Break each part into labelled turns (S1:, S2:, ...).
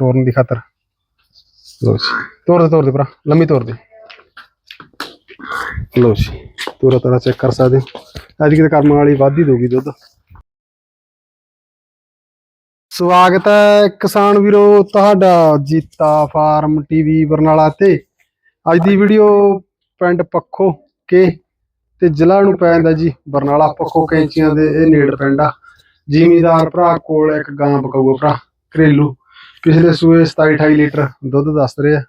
S1: ਤੋਰਨ ਦੀ ਖਾਤਰ। ਲੋ ਜੀ। ਤੋਰ ਦੇ ਤੋਰ ਦੇ ਭਰਾ। ਲੰਮੀ ਤੋਰ ਦੇ। ਲੋ ਜੀ। ਤੋਰਾ ਤਾਰਾ ਚੈੱਕ ਕਰ ਸਕਦੇ ਅੱਜ ਕਿਤੇ ਕਰਮ ਵਾਲੀ ਵਾਧੀ ਦੋਗੀ ਦੁੱਧ। ਸਵਾਗਤ ਹੈ ਕਿਸਾਨ ਵੀਰੋ ਤੁਹਾਡਾ ਜੀਤਾ ਫਾਰਮ ਟੀਵੀ ਬਰਨਾਲਾ ਤੇ। ਅੱਜ ਦੀ ਵੀਡੀਓ ਪਿੰਡ ਪੱਖੋ ਕੇ ਤੇ ਜ਼ਿਲ੍ਹਾ ਨੂੰ ਪੈ ਜਾਂਦਾ ਜੀ ਬਰਨਾਲਾ ਪੱਖੋ ਕੈਂਚੀਆਂ ਦੇ, ਇਹ ਨੇੜ ਪਿੰਡ ਆ। ਜ਼ਿਮੀਦਾਰ ਭਰਾ ਕੋਲ ਇੱਕ ਗਾਂ ਬਕਾਊਗਾ ਭਰਾ। ਘਰੇਲੂ ਪਿਛਲੇ ਸੂਏ 27 28 ਲੀਟਰ ਦੁੱਧ ਦੱਸ ਰਹੇ ਆ।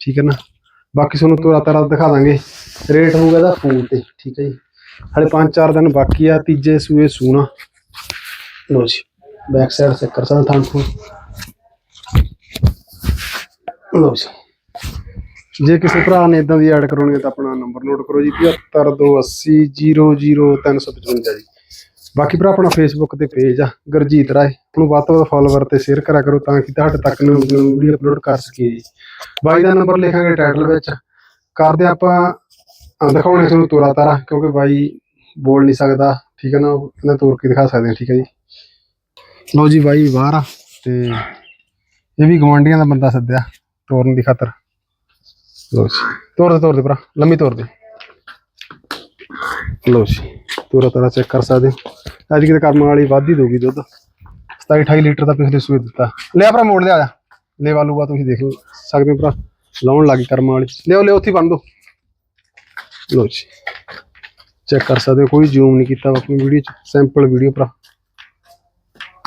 S1: ਠੀਕ ਹੈ ਨਾ? ਬਾਕੀ ਤੁਹਾਨੂੰ ਤੋਰਾ ਤਾਰਾ ਦਿਖਾ ਦਾਂਗੇ। ਰੇਟ ਹੋਊਗਾ ਇਹਦਾ ਫੋਨ ਤੇ, ਠੀਕ ਹੈ ਜੀ। ਹਲੇ 5-4 ਦਿਨ ਬਾਕੀ ਆ, ਤੀਜੇ ਸੂਏ ਸੂਣਾ। ਲੋ ਜੀ ਬੈਕ ਸਾਈਡ ਚੈੱਕ ਕਰ ਥਾਂ ਤੋਂ ਲੋ ਜੀ। ਜੇ ਕਿਸੇ ਭਰਾ ਨੇ ਇਦਾਂ ਦੀ ਐਡ ਕਰਾਉਣੀ ਹੈ ਤਾਂ ਆਪਣਾ ਨੰਬਰ ਨੋਟ ਕਰੋ ਜੀ 7528000355 ਜੀ। ਬਾਕੀ ਭਰਾ, ਆਪਣਾ ਫੇਸਬੁੱਕ ਤੇ ਪੇਜ ਆ, ਗੁਰਜੀਤ ਰਾਏ। ਉਹਨੂੰ ਵੱਧ ਤੋਂ ਵੱਧ ਫਾਲੋਵਰ ਤੇ ਸ਼ੇਅਰ ਕਰਿਆ ਕਰੋ ਤਾਂ ਕਿ ਤੁਹਾਡੇ ਤੱਕ ਨੂੰ ਵੀਡੀਓ ਅਪਲੋਡ ਕਰ ਸਕੀਏ ਜੀ। ਬਾਈ ਦਾ ਨੰਬਰ ਲਿਖਾਂਗੇ ਟਾਈਟਲ ਵਿੱਚ। ਕਰਦੇ ਆਪਾਂ ਦਿਖਾਉਣੇ ਤੁਹਾਨੂੰ ਤੋਰਾ ਤਾਰਾ, ਕਿਉਂਕਿ ਬਾਈ ਬੋਲ ਨਹੀਂ ਸਕਦਾ। ਠੀਕ ਹੈ ਨਾ, ਉਹ ਤੋਰ ਕੇ ਦਿਖਾ ਸਕਦੇ ਹਾਂ, ਠੀਕ ਹੈ ਜੀ। ਲਓ ਜੀ, ਬਾਈ ਬਾਹਰ ਆ, ਤੇ ਇਹ ਵੀ ਗਵਾਂਡੀਆਂ ਦਾ ਬੰਦਾ ਸੱਦਿਆ, ਤੋਰਨ ਦੀ ਖਾਤਰ। ਲਓ ਜੀ, ਤੋਰ ਦੇ ਤੋਰ ਦੇ ਭਰਾ, ਲੰਮੀ ਤੋਰ ਦੇ। ਲਓ ਜੀ, ਤੋਰਾ ਤਾਰਾ ਚੈੱਕ ਕਰ ਸਕਦੇ ਅੱਜ ਕਿਤੇ ਕਰਮ ਵਾਲੀ ਵਾਧੀ ਦੋਗੀ ਦੁੱਧ। 27 28 ਲੀਟਰ ਦਾ ਪਿਛਲੇ ਸੂਏ ਦਿੱਤਾ। ਲਿਆ ਭਰਾ ਮੋੜ ਲਿਆ ਲੈ ਵਾਲੂਗਾ ਤੁਸੀਂ ਦੇਖ ਸਕਦੇ ਹੋ ਭਰਾ, ਲਾਉਣ ਲੱਗੀ ਕਰਮ ਵਾਲੀ। ਲਿਓ ਲਿਓ ਉੱਥੇ ਬੰਨ ਦੋ। ਲਓ ਜੀ। ਚੈੱਕ ਕਰ ਸਕਦੇ ਹੋ, ਕੋਈ ਜ਼ੂਮ ਨਹੀਂ ਕੀਤਾ ਆਪਣੀ ਵੀਡੀਓ ਚ। ਸੈਂਪਲ ਵੀਡੀਓ ਭਰਾ।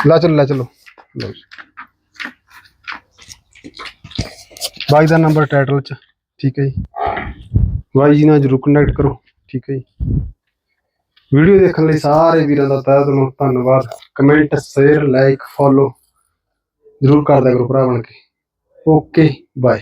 S1: ਲੈ ਚਲੋ ਲੈ ਚਲੋ। ਲਓ ਜੀ। ਬਾਈ ਦਾ ਨੰਬਰ ਟਾਈਟਲ ਚ। ਠੀਕ ਹੈ ਜੀ। ਬਾਈ ਜੀ ਨਾਲ ਜਰੂਰ ਕੰਟੈਕਟ ਕਰੋ। ਠੀਕ ਹੈ ਜੀ। ਵੀਡੀਓ ਦੇਖਣ ਲਈ ਸਾਰੇ ਵੀਰਾਂ ਦਾ ਤਹਿ ਦਿਲੋਂ ਧੰਨਵਾਦ। ਕਮੈਂਟ, ਸ਼ੇਅਰ ਲਾਈਕ ਫੋਲੋ ਜਰੂਰ ਕਰਦਿਆ ਕਰੋ ਭਰਾ ਬਣ ਕੇ। Okay bye